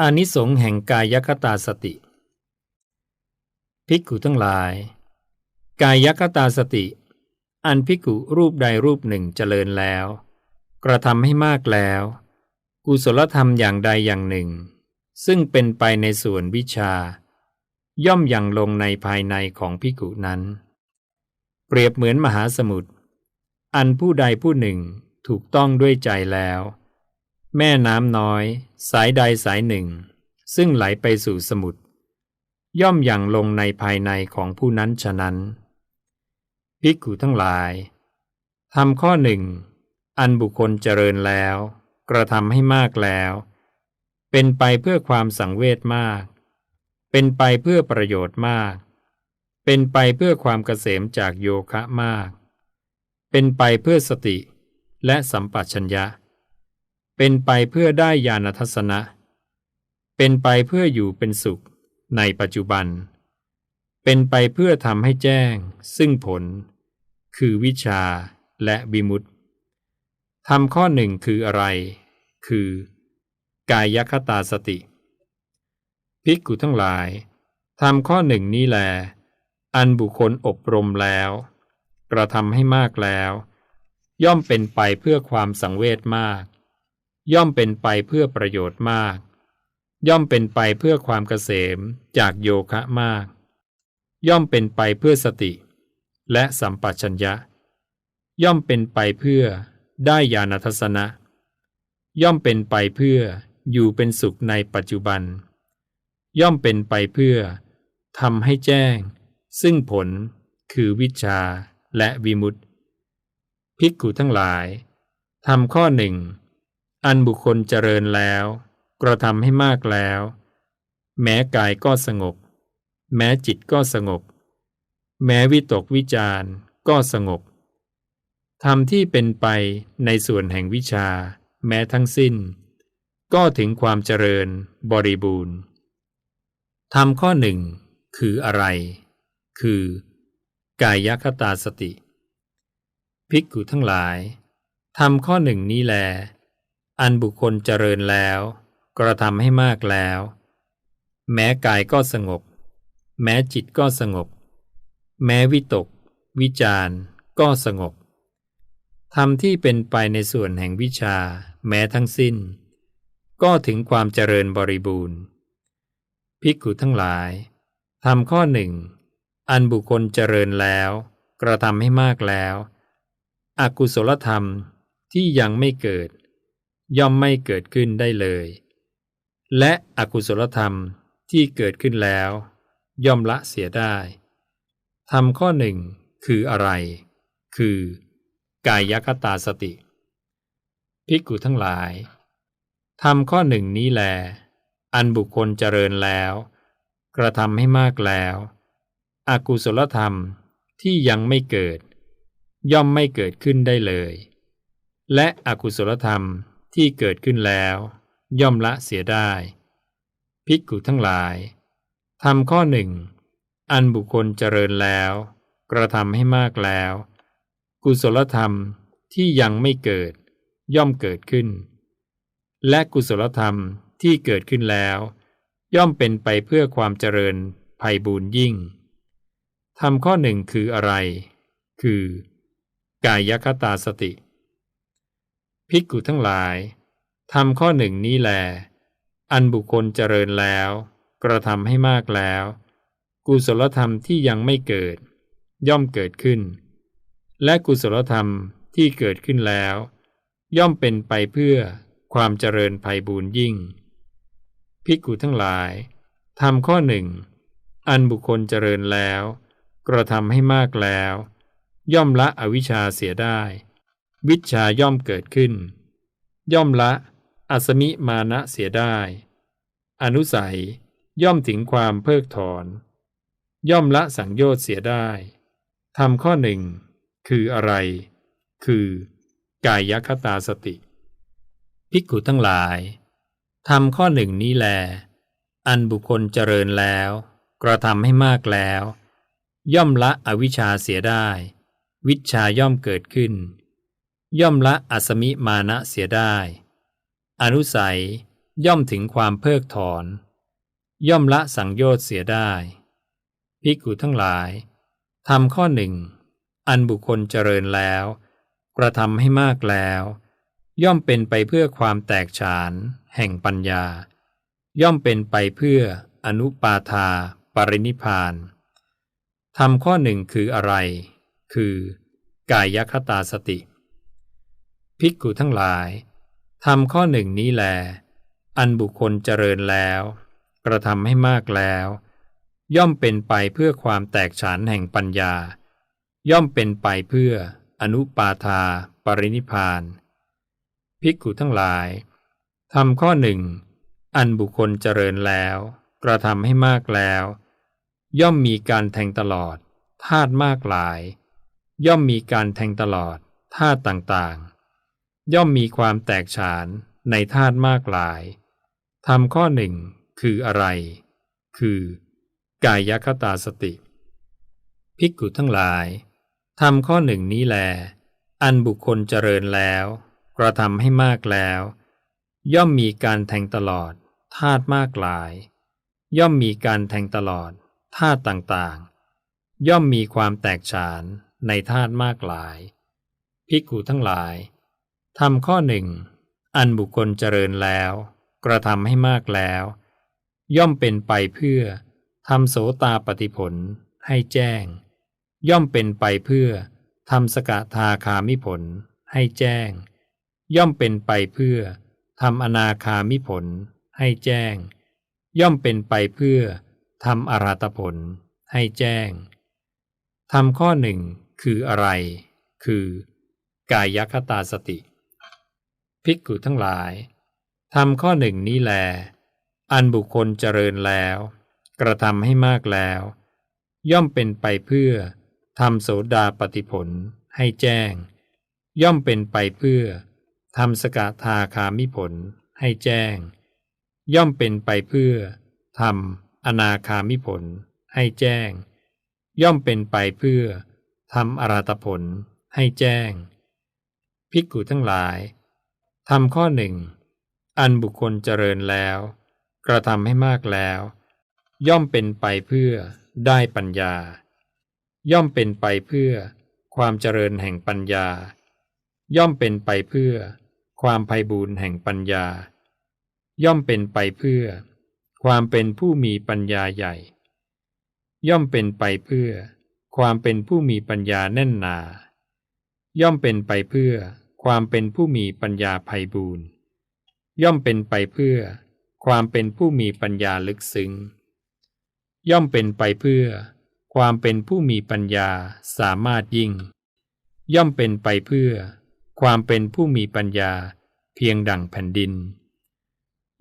อานิสงส์แห่งกายคตาสติ ภิกขุทั้งหลาย กายคตาสติ อันภิกขุรูปใดรูปหนึ่งเจริญแล้ว กระทำให้มากแล้ว กุศลธรรมอย่างใดอย่างหนึ่ง ซึ่งเป็นไปในส่วนวิชา ย่อมอยังลงในภายในของภิกขุนั้น เปรียบเหมือนมหาสมุทรอันผู้ใดผู้หนึ่งถูกต้องด้วยใจแล้ว แม่น้ำน้อย สายใดสายหนึ่ง ซึ่งไหลไปสู่สมุทรย่อมอย่างลงในภายในของผู้นั้นฉะนั้นภิกขุทั้งหลายทำข้อหนึ่ง อันบุคคลเจริญแล้ว กระทำให้มากแล้ว เป็นไปเพื่อความสังเวชมาก เป็นไปเพื่อประโยชน์มาก เป็นไปเพื่อความเกษมจากโยคะมาก เป็นไปเพื่อสติและสัมปชัญญะ เป็นไปเพื่อได้ญาณทัศนะ เป็นไปเพื่ออยู่เป็นสุขในปัจจุบัน เป็นไปเพื่อทำให้แจ้ง ซึ่งผล คือวิชาและบิมุตทำข้อหนึ่งคืออะไร คือ กายคตาสติ ภิกขุทั้งหลายทำข้อหนึ่งนี้แล อันบุคคลอบรมแล้ว กระทำให้มากแล้ว ย่อมเป็นไปเพื่อความสังเวชมาก ย่อมเป็นไปเพื่อประโยชน์มาก ย่อมเป็นไปเพื่อความเกษมจากโยคะมาก ย่อมเป็นไปเพื่อสติ และสัมปชัญญะ ย่อมเป็นไปเพื่อได้ญาณทัศนะ ย่อมเป็นไปเพื่ออยู่เป็นสุขในปัจจุบัน ย่อมเป็นไปเพื่อทำให้แจ้ง ซึ่งผลคือวิชาและวิมุตติภิกขุทั้งหลายทำข้อหนึ่ง อันบุคคลเจริญแล้ว กระทำให้มากแล้ว แม้กายก็สงบ แม้จิตก็สงบ แม้วิตกวิจารก็สงบทำที่เป็นไปในส่วนแห่งวิชา แม้ทั้งสิ้น ก็ถึงความเจริญบริบูรณ์ทำข้อหนึ่งคืออะไร คือ กายคตาสติ ภิกขุทั้งหลายทำข้อหนึ่งนี้แล อันบุคคลเจริญแล้ว กระทำให้มากแล้ว แม้กายก็สงบ แม้จิตก็สงบ แม้วิตก วิจารก็สงบทำที่เป็นไปในส่วนแห่งวิชา แม้ทั้งสิ้น ก็ถึงความเจริญบริบูรณ์ภิกขุทั้งหลายทำข้อหนึ่ง อันบุคคลเจริญแล้ว กระทำให้มากแล้ว อกุศลธรรมที่ยังไม่เกิด ย่อมไม่เกิดขึ้นได้เลย และอกุศลธรรมที่เกิดขึ้นแล้ว ย่อมละเสียได้ทำข้อหนึ่งคืออะไร คือ กายคตาสติ ภิกขุทั้งหลายทำข้อหนึ่งนี้แล อันบุคคลเจริญแล้ว กระทำให้มากแล้วอกุศลธรรมที่ยังไม่เกิด ย่อมไม่เกิดขึ้นได้เลย และอกุศลธรรม ที่เกิดขึ้นแล้ว ย่อมละเสียได้ ภิกขุทั้งหลายทำข้อหนึ่ง อันบุคคลเจริญแล้ว กระทำให้มากแล้ว กุศลธรรมที่ยังไม่เกิด ย่อมเกิดขึ้น และกุศลธรรมที่เกิดขึ้นแล้ว ย่อมเป็นไปเพื่อความเจริญภัยบูญยิ่งทำข้อหนึ่งคืออะไร คือ กายคตาสติ ภิกขุทั้งหลายทำข้อหนึ่งนี้แล อันบุคคลเจริญแล้ว กระทำให้มากแล้ว กุศลธรรมที่ยังไม่เกิด ย่อมเกิดขึ้น และกุศลธรรมที่เกิดขึ้นแล้ว ย่อมเป็นไปเพื่อความเจริญภัยบูญยิ่ง ภิกขุทั้งหลายทำข้อหนึ่ง อันบุคคลเจริญแล้ว กระทำให้มากแล้ว ย่อมละอวิชชาเสียได้ วิชาย่อมเกิดขึ้น ย่อมละอัสมิมานะเสียได้ อนุสัยย่อมถึงความเพิกถอน ย่อมละสังโยชน์เสียได้ทำข้อหนึ่งคืออะไร คือกายคตาสติ ภิกขุทั้งหลายทำข้อหนึ่งนี้แล อันบุคคลเจริญแล้ว กระทำให้มากแล้ว ย่อมละอวิชชาเสียได้ วิชาย่อมเกิดขึ้น ย่อมละอัสมิมานะเสียได้ อนุสัยย่อมถึงความเพิกถอน ย่อมละสังโยชน์เสียได้ ภิกขุทั้งหลายทำข้อหนึ่ง อันบุคคลเจริญแล้ว กระทำให้มากแล้ว ย่อมเป็นไปเพื่อความแตกฉาน แห่งปัญญา ย่อมเป็นไปเพื่ออนุปาทา ปรินิพานทำข้อหนึ่งคืออะไร คือกายคตาสติ ภิกขุทั้งหลายทำข้อหนึ่งนี้แล อันบุคคลเจริญแล้ว กระทำให้มากแล้ว ย่อมเป็นไปเพื่อความแตกฉานแห่งปัญญา ย่อมเป็นไปเพื่ออนุปาทาปรินิพานภิกขุทั้งหลายทำข้อหนึ่งอันบุคคลเจริญแล้ว กระทำให้มากแล้ว ย่อมมีการแทงตลอดธาตุมากหลาย ย่อมมีการแทงตลอดธาตุต่างๆ ย่อมมีความแตกฉานในธาตุมากหลายทำข้อหนึ่งคืออะไร คือ กายคตาสติ ภิกขุทั้งหลายทำข้อหนึ่งนี้แล อันบุคคลเจริญแล้ว กระทำให้มากแล้ว ย่อมมีการแทงตลอดธาตุมากหลาย ย่อมมีการแทงตลอดธาตุต่างๆ ย่อมมีความแตกฉานในธาตุมากหลาย ภิกขุทั้งหลาย ทำข้อหนึ่ง อันบุคคลเจริญแล้ว กระทำให้มากแล้ว ย่อมเป็นไปเพื่อทำโสตาปฏิผลให้แจ้ง ย่อมเป็นไปเพื่อทำสกทาคามิผลให้แจ้ง ย่อมเป็นไปเพื่อทำอนาคามิผลให้แจ้ง ย่อมเป็นไปเพื่อทำอรหัตผลให้แจ้งทำข้อหนึ่งคืออะไร คือกายคตาสติ ภิกขุทั้งหลายทำข้อหนึ่งนี้แล อันบุคคลเจริญแล้ว กระทำให้มากแล้ว ย่อมเป็นไปเพื่อทำโสดาปฏิผลให้แจ้ง ย่อมเป็นไปเพื่อทำสกทาคามิผลให้แจ้ง ย่อมเป็นไปเพื่อทำอนาคามิผลให้แจ้ง ย่อมเป็นไปเพื่อทำอราตผลให้แจ้งภิกขุทั้งหลาย ทำข้อหนึ่ง อันบุคคลเจริญแล้ว กระทำให้มากแล้ว ย่อมเป็นไปเพื่อได้ปัญญา ย่อมเป็นไปเพื่อความเจริญแห่งปัญญา ย่อมเป็นไปเพื่อความไพ่บูรณ์แห่งปัญญา ย่อมเป็นไปเพื่อ ความเป็นผู้มีปัญญาใหญ่ ย่อมเป็นไปเพื่อ ความเป็นผู้มีปัญญาแน่นหนา ย่อมเป็นไปเพื่อ ความเป็นผู้มีปัญญาไพ่บูรณ์ย่อมเป็นไปเพื่อ ความเป็นผู้มีปัญญาลึกซึ้ง ย่อมเป็นไปเพื่อ ความเป็นผู้มีปัญญาสามารถยิ่ง ย่อมเป็นไปเพื่อ ความเป็นผู้มีปัญญาเพียงดั่งแผ่นดิน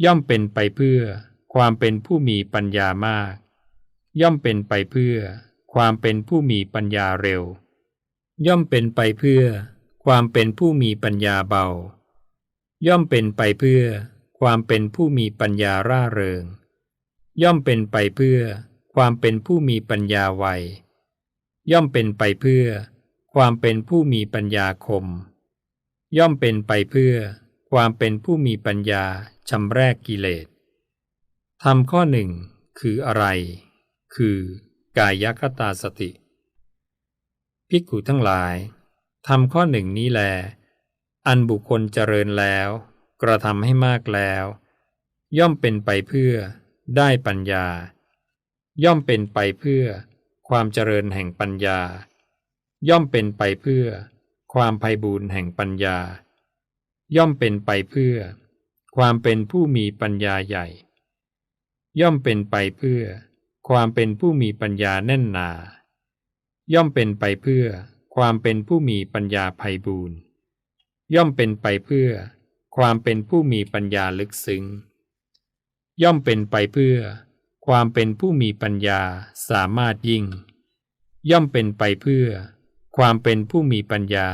ย่อมเป็นไปเพื่อ ความเป็นผู้มีปัญญามาก ย่อมเป็นไปเพื่อ ความเป็นผู้มีปัญญาเร็ว ย่อมเป็นไปเพื่อ ความเป็นผู้มีปัญญาเบา ย่อมเป็นไปเพื่อ ความเป็นผู้มีปัญญาร่าเริง ย่อมเป็นไปเพื่อ ความเป็นผู้มีปัญญาไวย่อมเป็นไปเพื่อ ความเป็นผู้มีปัญญาคม ย่อมเป็นไปเพื่อ ความเป็นผู้มีปัญญาชำแรกกิเลสทำข้อหนึ่งคืออะไร คือกายคตาสติ ภิกขุทั้งหลาย ทำข้อหนึ่งนี้แล อันบุคคลเจริญแล้ว กระทำให้มากแล้ว ย่อมเป็นไปเพื่อได้ปัญญา ย่อมเป็นไปเพื่อความเจริญแห่งปัญญา ย่อมเป็นไปเพื่อความไพ่บูรณ์แห่งปัญญา ย่อมเป็นไปเพื่อ ความเป็นผู้มีปัญญาใหญ่ ย่อมเป็นไปเพื่อ ความเป็นผู้มีปัญญาแน่นหนา ย่อมเป็นไปเพื่อ ความเป็นผู้มีปัญญาไพ่บูรณ์ย่อมเป็นไปเพื่อความเป็นผู้มีปัญญาลึกซึ้ง ย่อมเป็นไปเพื่อความเป็นผู้มีปัญญาสามารถยิ่ง ย่อมเป็นไปเพื่อความเป็นผู้มีปัญญา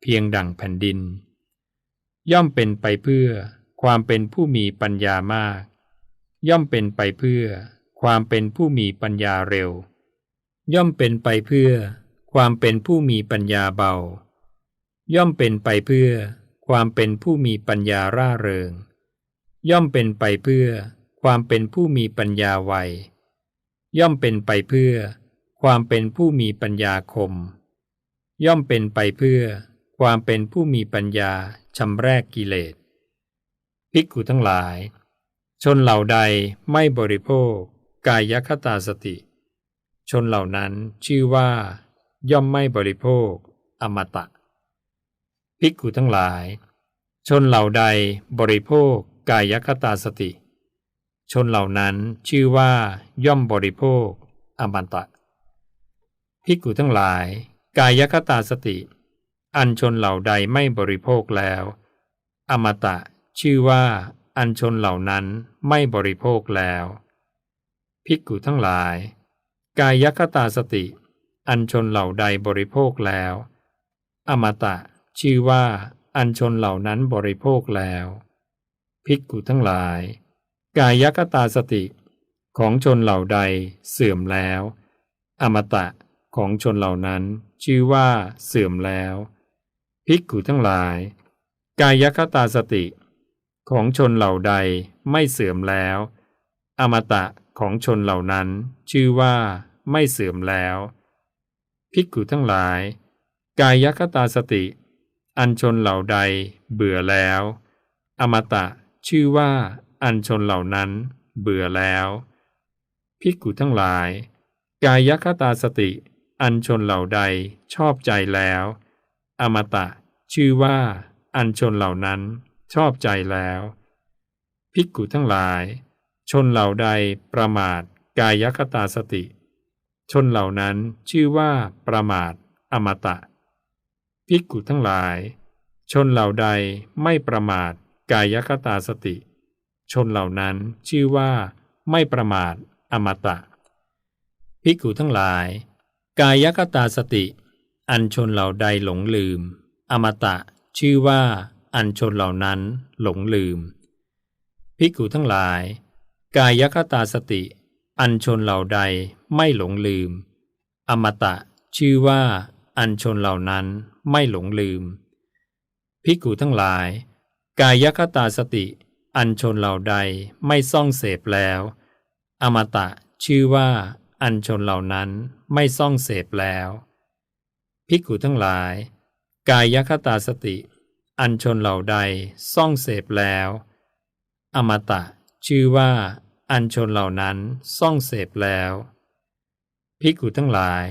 เพียงดั่งแผ่นดิน ย่อมเป็นไปเพื่อความเป็นผู้มีปัญญามาก ย่อมเป็นไปเพื่อความเป็นผู้มีปัญญาเร็ว ย่อมเป็นไปเพื่อ ความเป็นผู้มีปัญญาเบา ย่อมเป็นไปเพื่อความเป็นผู้มีปัญญาร่าเริง ย่อมเป็นไปเพื่อความเป็นผู้มีปัญญาไวย่อมเป็นไปเพื่อความเป็นผู้มีปัญญาคม ย่อมเป็นไปเพื่อความเป็นผู้มีปัญญาชำแรกกิเลสภิกขุทั้งหลาย ชนเหล่าใดไม่บริโภค กายคตาสติ ชนเหล่านั้นชื่อว่า ย่อมไม่บริโภค อมตะ ภิกขุทั้งหลาย ชนเหล่าใดบริโภคกายคตาสติ ชนเหล่านั้นชื่อว่าย่อมบริโภค อมตะ ภิกขุทั้งหลาย กายคตาสติ อันชนเหล่าใดไม่บริโภคแล้ว อมตะ ชื่อว่าอันชนเหล่านั้นไม่บริโภคแล้ว ภิกขุทั้งหลาย กายคตาสติ อันชนเหล่าใดบริโภคแล้ว อมตะ ชื่อว่า อันชนเหล่านั้นบริโภคแล้ว ภิกขุทั้งหลาย กายคตาสติ ของชนเหล่าใดเสื่อมแล้ว อมตะของชนเหล่านั้น ชื่อว่าเสื่อมแล้ว ภิกขุทั้งหลาย กายคตาสติ ของชนเหล่าใดไม่เสื่อมแล้ว อมตะของชนเหล่านั้น ชื่อว่าไม่เสื่อมแล้ว ภิกขุทั้งหลาย กายคตาสติ อันชนเหล่าใด เบื่อแล้ว อมตะชื่อว่าอันชนเหล่านั้น เบื่อแล้วภิกขุทั้งหลาย กายคตาสติ อันชนเหล่าใดชอบใจแล้ว อมตะ ชื่อว่าอันชนเหล่านั้นชอบใจแล้วภิกขุทั้งหลาย ชนเหล่าใดประมาทกายคตาสติ ชนเหล่านั้นชื่อว่าประมาทอมตะภิกขุทั้งหลาย ชนเหล่าใดไม่ประมาทกายคตาสติ ชนเหล่านั้นชื่อว่าไม่ประมาทอมตะภิกขุทั้งหลาย กายคตาสติ อันชนเหล่าใดหลงลืม อมตะ ชื่อว่า อันชนเหล่านั้นหลงลืมภิกขุทั้งหลาย กายคตาสติ อันชนเหล่าใดไม่หลงลืม อมตะชื่อว่า อันชนเหล่านั้นไม่หลงลืมภิกขุทั้งหลาย กายคตาสติ อันชนเหล่าใดไม่ซ่องเสพแล้ว อมตะชื่อว่า อันชนเหล่านั้นไม่ซ่องเสพแล้วภิกขุทั้งหลาย กายคตาสติ อันชนเหล่าใดซ่องเสพแล้ว อมตะชื่อว่า อันชนเหล่านั้นซ่องเสพแล้ว ภิกขุทั้งหลาย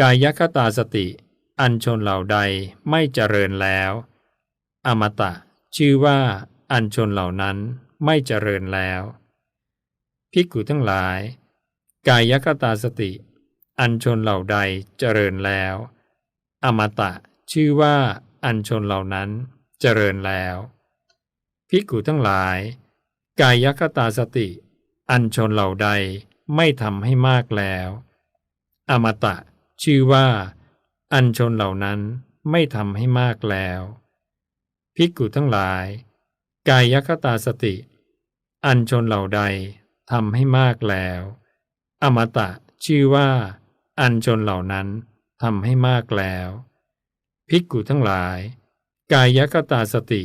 กายคตาสติ อันชนเหล่าใดไม่เจริญแล้ว อมตะ ชื่อว่าอันชนเหล่านั้นไม่เจริญแล้ว ภิกขุทั้งหลาย กายคตาสติ อันชนเหล่าใดเจริญแล้ว อมตะ ชื่อว่าอันชนเหล่านั้นเจริญแล้ว ภิกขุทั้งหลาย กายคตาสติ อันชนเหล่าใดไม่ทำให้มากแล้ว อมตะ ชื่อว่า อันชนเหล่านั้นไม่ทำให้มากแล้ว ภิกขุทั้งหลาย กายคตาสติ อันชนเหล่าใดทำให้มากแล้ว อมตะ ชื่อว่า อันชนเหล่านั้นทำให้มากแล้ว ภิกขุทั้งหลาย กายคตาสติ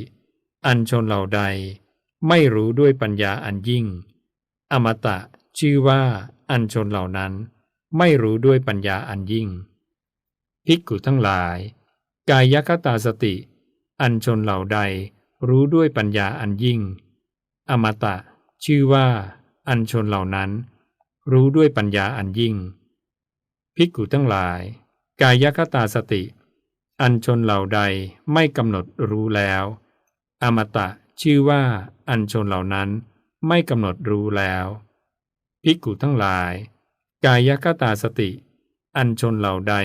อันชนเหล่าใด ไม่รู้ด้วยปัญญาอันยิ่ง อมตะชื่อว่าอันชนเหล่านั้น ไม่รู้ด้วยปัญญาอันยิ่ง ภิกขุทั้งหลาย กายคตาสติ อันชนเหล่าใด รู้ด้วยปัญญาอันยิ่ง อมตะ ชื่อว่า อันชนเหล่านั้น รู้ด้วยปัญญาอันยิ่ง ภิกขุทั้งหลาย กายคตาสติ อันชนเหล่าใดไม่กำหนดรู้แล้ว อมตะ ชื่อว่าอันชนเหล่านั้นไม่กำหนดรู้แล้วภิกขุทั้งหลาย กายคตาสติ อันชนเหล่าใด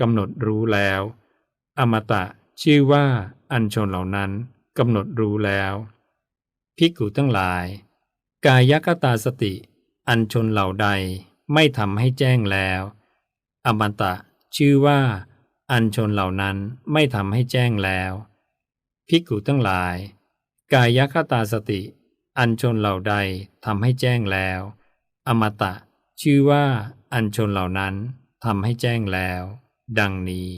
กำหนดรู้แล้ว อมตะชื่อว่าอันชนเหล่านั้นกำหนดรู้แล้วภิกขุทั้งหลาย กายคตาสติ อันชนเหล่าใดไม่ทำให้แจ้งแล้ว อมตะชื่อว่า อันชนเหล่านั้นไม่ทำให้แจ้งแล้วภิกขุทั้งหลาย กายคตาสติ อันชนเหล่าใดทำให้แจ้งแล้ว อมตะ ชื่อว่าอันชนเหล่านั้นทำให้แจ้งแล้ว ดังนี้